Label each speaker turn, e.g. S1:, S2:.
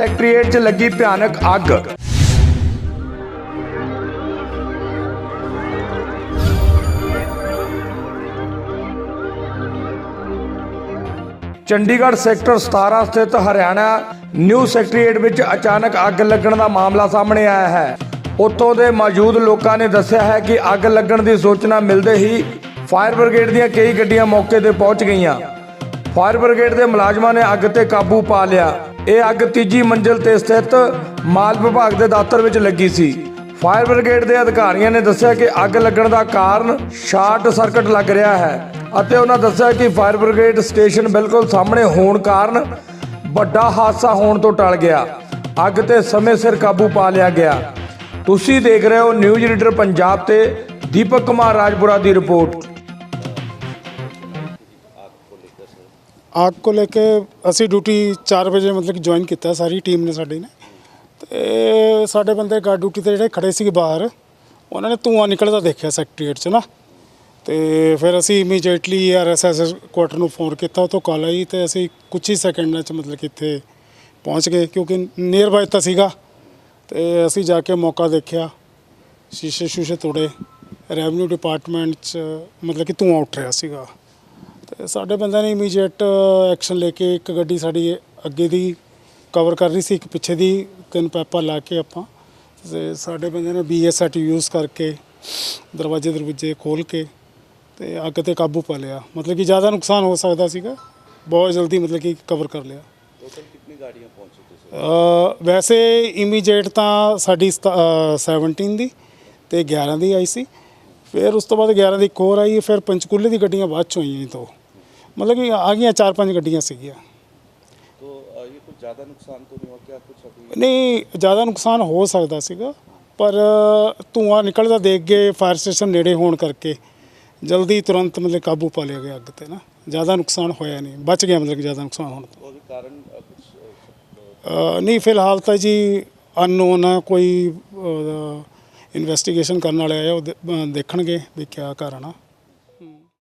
S1: Secretariat 'ਚ ਲੱਗੀ ਭਿਆਨਕ ਅੱਗ। ਚੰਡੀਗੜ੍ਹ ਸੈਕਟਰ 17 ਸਥਿਤ ਹਰਿਆਣਾ ਨਿਊ ਸੈਕਟਰੀਏਟ ਵਿੱਚ ਅਚਾਨਕ ਅੱਗ ਲੱਗਣ ਦਾ ਮਾਮਲਾ ਸਾਹਮਣੇ ਆਇਆ ਹੈ। ਉੱਥੋਂ ਦੇ ਮੌਜੂਦ ਲੋਕਾਂ ਨੇ ਦੱਸਿਆ ਹੈ ਕਿ ਅੱਗ ਲੱਗਣ ਦੀ ਸੂਚਨਾ ਮਿਲਦੇ ਹੀ ਫਾਇਰ ਬ੍ਰਿਗੇਡ ਦੀਆਂ ਕਈ ਗੱਡੀਆਂ ਮੌਕੇ ਤੇ ਪਹੁੰਚ ਗਈਆਂ। ਫਾਇਰ ਬ੍ਰਿਗੇਡ ਦੇ ਮੁਲਾਜ਼ਮਾਂ ਨੇ ਅੱਗ ਤੇ ਕਾਬੂ ਪਾ ਲਿਆ। ਇਹ ਅੱਗ ਤੀਜੀ ਮੰਜ਼ਿਲ ਤੇ ਸਥਿਤ ਮਾਲ ਵਿਭਾਗ ਦੇ ਦਫ਼ਤਰ ਵਿੱਚ ਲੱਗੀ ਸੀ। ਫਾਇਰ ਬ੍ਰਿਗੇਡ ਦੇ ਅਧਿਕਾਰੀਆਂ ਨੇ ਦੱਸਿਆ ਕਿ ਅੱਗ ਲੱਗਣ ਦਾ ਕਾਰਨ ਸ਼ਾਰਟ ਸਰਕਟ ਲੱਗ ਰਿਹਾ ਹੈ ਅਤੇ ਉਹਨਾਂ ਦੱਸਿਆ ਕਿ ਫਾਇਰ ਬ੍ਰਿਗੇਡ ਸਟੇਸ਼ਨ ਬਿਲਕੁਲ ਸਾਹਮਣੇ ਹੋਣ ਕਾਰਨ ਵੱਡਾ ਹਾਦਸਾ ਹੋਣ ਤੋਂ ਟਲ ਗਿਆ। ਅੱਗ ਤੇ ਸਮੇਂ ਸਿਰ ਕਾਬੂ ਪਾ ਲਿਆ ਗਿਆ। ਤੁਸੀਂ ਦੇਖ ਰਹੇ ਹੋ ਨਿਊਜ਼ ਰੀਡਰ ਪੰਜਾਬ ਤੇ ਦੀਪਕ ਕੁਮਾਰ ਰਾਜਪੁਰਾ ਦੀ ਰਿਪੋਰਟ।
S2: ਆਗ ਕੋ ਲੈ ਕੇ ਅਸੀਂ ਡਿਊਟੀ 4 ਵਜੇ ਮਤਲਬ ਕਿ ਜੁਆਇਨ ਕੀਤਾ, ਸਾਰੀ ਟੀਮ ਨੇ ਸਾਡੀ ਨੇ। ਤੇ ਸਾਡੇ ਬੰਦੇ ਗਾਰਡ ਡਿਊਟੀ ਤੇ ਜਿਹੜੇ ਖੜੇ ਸੀ ਬਾਹਰ, ਉਹਨਾਂ ਨੇ ਧੂੰਆਂ ਨਿਕਲਦਾ ਦੇਖਿਆ ਸੈਕਟਰੀਏਟ 'ਚ ਨਾ। ਤੇ ਫਿਰ ਅਸੀਂ ਇਮੀਡੀਏਟਲੀ ਆਰਐਸਐਸ ਕੁਆਟਰ ਨੂੰ ਫੋਨ ਕੀਤਾ ਉਹ ਤੋਂ ਕਾਲ ਆਈ ਤੇ ਅਸੀਂ ਕੁਝ ਹੀ ਸੈਕਿੰਡਾਂ 'ਚ ਮਤਲਬ ਕਿ ਇੱਥੇ ਪਹੁੰਚ ਗਏ, ਕਿਉਂਕਿ ਨੀਅਰ ਬਾਈ ਤਾਂ ਸੀਗਾ। ਤੇ ਅਸੀਂ ਜਾ ਕੇ ਮੌਕਾ ਦੇਖਿਆ ਸ਼ੀਸ਼ੇ ਸ਼ੂਸ਼ੇ ਤੋੜੇ ਰੈਵਨਿਊ ਡਿਪਾਰਟਮੈਂਟ 'ਚ ਮਤਲਬ ਕਿ ਧੂੰਆਂ ਉੱਠ ਰਿਹਾ ਸੀਗਾ। ਸਾਡੇ ਬੰਦਿਆਂ ਨੇ ਇਮੀਡੀਏਟ ਐਕਸ਼ਨ ਲੈ ਕੇ ਇੱਕ ਗੱਡੀ ਸਾਡੀ ਅੱਗੇ ਦੀ ਕਵਰ ਕਰ ਰਹੀ ਸੀ ਇੱਕ ਪਿੱਛੇ ਦੀ ਤਿੰਨ ਪੈਪਾ ਲਾ ਕੇ ਆਪਾਂ। ਤੇ ਸਾਡੇ ਬੰਦਿਆਂ ਨੇ ਬੀਐਸਐਟ ਯੂਜ਼ ਕਰਕੇ ਦਰਵਾਜ਼ੇ ਦਰਵਾਜ਼ੇ ਖੋਲ ਕੇ ਤੇ ਅੱਗ ਤੇ ਕਾਬੂ ਪਾ ਲਿਆ। ਮਤਲਬ ਕਿ ਜ਼ਿਆਦਾ ਨੁਕਸਾਨ ਹੋ ਸਕਦਾ ਸੀਗਾ। ਬਹੁਤ ਜਲਦੀ ਮਤਲਬ ਕਿ ਕਵਰ ਕਰ ਲਿਆ।
S3: ਟੋਟਲ ਕਿੰਨੀ ਗਾੜੀਆਂ ਪਹੁੰਚੀ ਤੁਸੀਂ?
S2: ਅ, ਵੈਸੇ ਇਮੀਡੀਏਟ ਤਾਂ ਸਾਡੀ ਸਤ- ਅ, 17 ਦੀ ਤੇ 11 ਦੀ ਆਈ ਸੀ। ਫਿਰ ਉਸ ਤੋਂ ਬਾਅਦ 11 ਦੀ ਇੱਕ ਹੋਰ ਆਈ ਫਿਰ ਪੰਚਕੂਲੇ ਦੀ ਗੱਡੀਆਂ ਬਾਅਦ ਚੋਂ ਆਈਆਂ ਇਹ ਤੋਂ ਮਤਲਬ ਕਿ ਆ ਗਈਆਂ ਚਾਰ ਪੰਜ ਗੱਡੀਆਂ ਸੀਗੀਆਂ।
S3: ਤੋ ਇਹ ਕੁਝ ਜ਼ਿਆਦਾ ਨੁਕਸਾਨ ਤਾਂ ਨਹੀਂ ਹੋ ਗਿਆ
S2: ਕੁਝ ਜ਼ਿਆਦਾ ਨੁਕਸਾਨ ਹੋ ਸਕਦਾ ਸੀਗਾ ਪਰ ਧੂਆਂ ਨਿਕਲਦਾ ਦੇਖ ਕੇ ਫਾਇਰ ਸਟੇਸ਼ਨ ਨੇੜੇ ਹੋਣ ਕਰਕੇ ਜਲਦੀ ਤੁਰੰਤ ਮਤਲਬ ਕਾਬੂ ਪਾ ਲਿਆ ਗਿਆ ਅੱਗ ਤੇ ਨਾ। ਜ਼ਿਆਦਾ ਨੁਕਸਾਨ ਹੋਇਆ ਨਹੀਂ ਬਚ ਗਿਆ ਮਤਲਬ ਕਿ ਜ਼ਿਆਦਾ ਨੁਕਸਾਨ ਹੋਣ ਤੋਂ।
S3: ਉਹਦੇ
S2: ਕਾਰਨ ਨਹੀਂ ਫਿਲਹਾਲ ਤਾਂ ਜੀ ਅਨਨੋਨ ਕੋਈ ਇਨਵੈਸਟੀਗੇਸ਼ਨ ਕਰਨ ਵਾਲੇ ਆਏ ਉਹ ਦੇਖਣਗੇ ਵੀ ਕੀ ਕਾਰਨ ਆ।